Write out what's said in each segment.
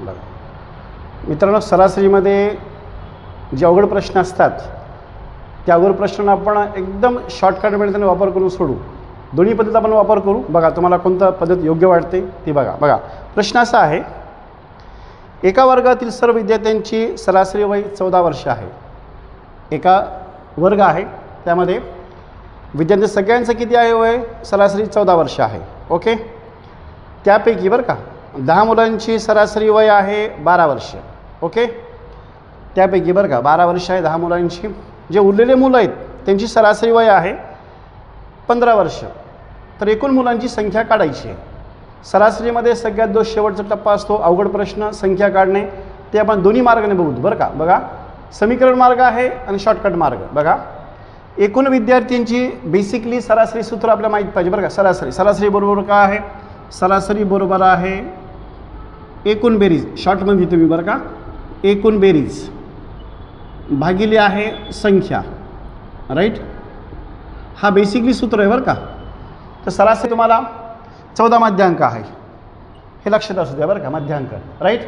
बघा मित्रांनो सरासरीमध्ये जे अवघड प्रश्न असतात त्या अवघड प्रश्नांना आपण एकदम शॉर्टकटमध्ये त्यांना वापर करून सोडू. दोन्ही पद्धत आपण वापर करू. बघा तुम्हाला कोणतं पद्धत योग्य वाटते ती बघा. बघा प्रश्न असा आहे एका वर्गातील सर्व विद्यार्थ्यांची सरासरी वय चौदा वर्ष आहे. एका वर्ग आहे त्यामध्ये विद्यार्थी सगळ्यांचं किती आहे वय? सरासरी चौदा वर्ष आहे. ओके? त्यापैकी बरं का? दहा मुलांची सरासरी वय आहे बारा वर्ष. ओके? त्यापैकी बरं का बारा वर्ष आहे दहा मुलांची. जे उरलेले मुलं आहेत त्यांची सरासरी वय आहे पंधरा वर्ष. तर एकूण मुलांची संख्या काढायची आहे. सरासरीमध्ये सगळ्यात जो शेवटचा टप्पा असतो अवघड प्रश्न संख्या काढणे. ते आपण दोन्ही मार्गाने बघू बरं का? बघा समीकरण मार्ग आहे आणि शॉर्टकट मार्ग. बघा एकूण विद्यार्थ्यांची बेसिकली सरासरी सूत्र आपल्याला माहीत पाहिजे बरं का? सरासरी. सरासरी बरोबर का आहे? सरासरी बरोबर आहे एकूण बेरीज शॉर्टमध्ये तुम्ही बरं का एकूण बेरीज. भागिले आहे संख्या राईट हा बेसिकली सूत्र आहे बरं का. तर सरासरी तुम्हाला चौदा मध्यांक आहे. हे लक्षात असू द्या बरं का मध्यांक राईट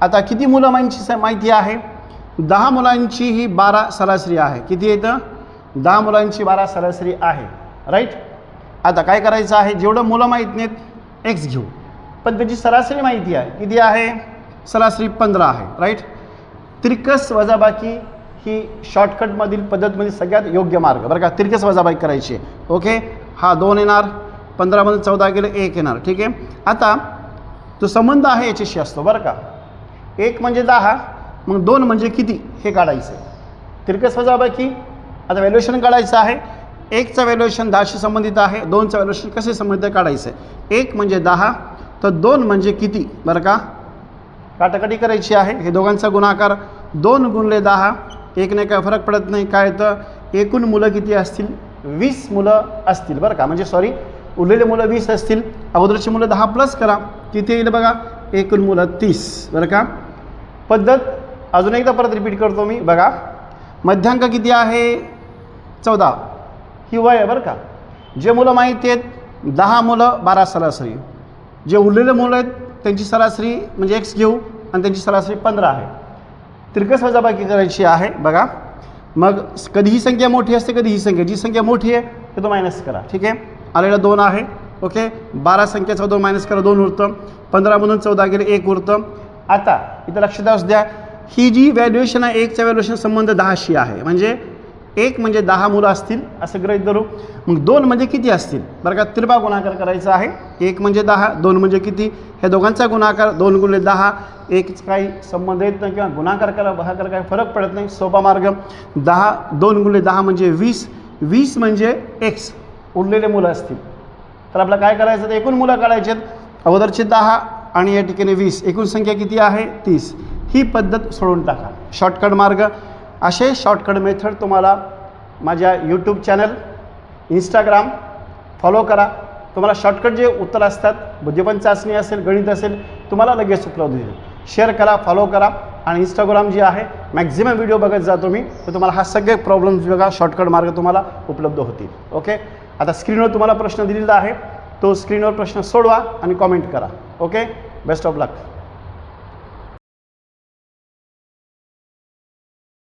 आता किती मुलं माहिती स- माहिती आहे? दहा मुलांची ही बारा सरासरी आहे. किती येतं? दहा मुलांची बारा सरासरी आहे राईट आता काय करायचं आहे? जेवढं मुलं माहीत नाहीत एक्स घेऊ. पण त्याची सरासरी माहिती आहे. किती आहे? सरासरी पंधरा आहे. राईट तिरकस वजाबाकी ही शॉर्टकटमधील पद्धतमधील सगळ्यात योग्य मार्ग. बरं का? तिरकस वजाबाकी करायची. आहे ओके हा दोन येणार. पंधरामध्ये चौदा गेले एक येणार. ठीक आहे? आता तो संबंध आहे याच्याशी असतो. बरं का? एक म्हणजे दहा मग दोन म्हणजे किती? हे काढायचं आहे तिरकस वजाबाकी आता व्हॅल्युएशन काढायचं आहे. एकचं व्हॅल्युएशन दहाशी संबंधित आहे. दोनचं व्हॅल्युएशन कसे संबंधित काढायचं आहे एक म्हणजे दहा तर दोन म्हणजे किती? बरं का? काटाकाटी करायची आहे. हे दोघांचा गुणाकार दोन गुणले दहा. एकने काय फरक पडत नाही. काय तर एकूण मुलं किती असतील? वीस मुलं असतील. बरं का? म्हणजे सॉरी उरलेले मुलं वीस असतील. अगोदरची मुलं दहा प्लस करा. किती येईल बघा? एकूण मुलं तीस. बरं का? पद्धत अजून एकदा परत रिपीट करतो मी. बघा. मध्यांक किती आहे? चौदा. ही वय आहे बरं का? जे मुलं माहिती आहेत दहा मुलं बारा सरासरी. जे उरलेले मुलं आहेत त्यांची सरासरी म्हणजे एक्स घेऊ आणि त्यांची सरासरी पंधरा आहे. तिरकस वजाबाकी करायची आहे बघा. मग कधी ही संख्या मोठी असते कधी ही संख्या. जी संख्या मोठी आहे ते तो मायनस करा. ठीक आहे? आलेला दोन आहे. ओके? बारा संख्या चौदा मायनस करा दोन उरतं. पंधरामधून चौदा गेले एक उरतं. आता इथं लक्षात द्या ही जी व्हॅल्युएशन आहे एकच्या व्हॅल्युएशन संबंध दहाशी आहे. म्हणजे एक म्हणजे दहा मुलं असतील असं गृहीत धरू. मग दोन म्हणजे किती असतील? बरं का तिरबा गुणाकार करायचा आहे. एक म्हणजे दहा दोन म्हणजे किती? ह्या दोघांचा गुणाकार दोन गुणले दहा एक काही संबंध येत नाही किंवा गुणाकार करा भागाकार काही फरक पडत नाही सोपा मार्ग. दहा दोन गुणले दहा म्हणजे वीस. वीस म्हणजे एक्स उरलेले मुलं असतील. तर आपलं काय करायचं? तर एकूण मुलं काढायचे आहेत. अगोदरचे दहा आणि या ठिकाणी वीस. एकूण संख्या किती आहे? तीस. ही पद्धत सोडून टाका. शॉर्टकट मार्ग. असे शॉर्टकट मेथड तुम्हाला माझ्या यूट्यूब चॅनल इंस्टाग्राम फॉलो करा. तुम्हाला शॉर्टकट जे उत्तर असतात बुद्धिपन चाचणी असेल गणित असेल तुम्हाला लगेच उपलब्ध होईल. शेअर करा फॉलो करा आणि इंस्टाग्राम जे आहे मॅक्झिमम व्हिडिओ बघत जातो मी तर तुम्हाला हा सगळे प्रॉब्लेम्स बघा शॉर्टकट मार्ग तुम्हाला उपलब्ध होतील. ओके आता स्क्रीनवर तुम्हाला प्रश्न दिलेला आहे. तो स्क्रीनवर प्रश्न सोडवा आणि कॉमेंट करा. Okay best of luck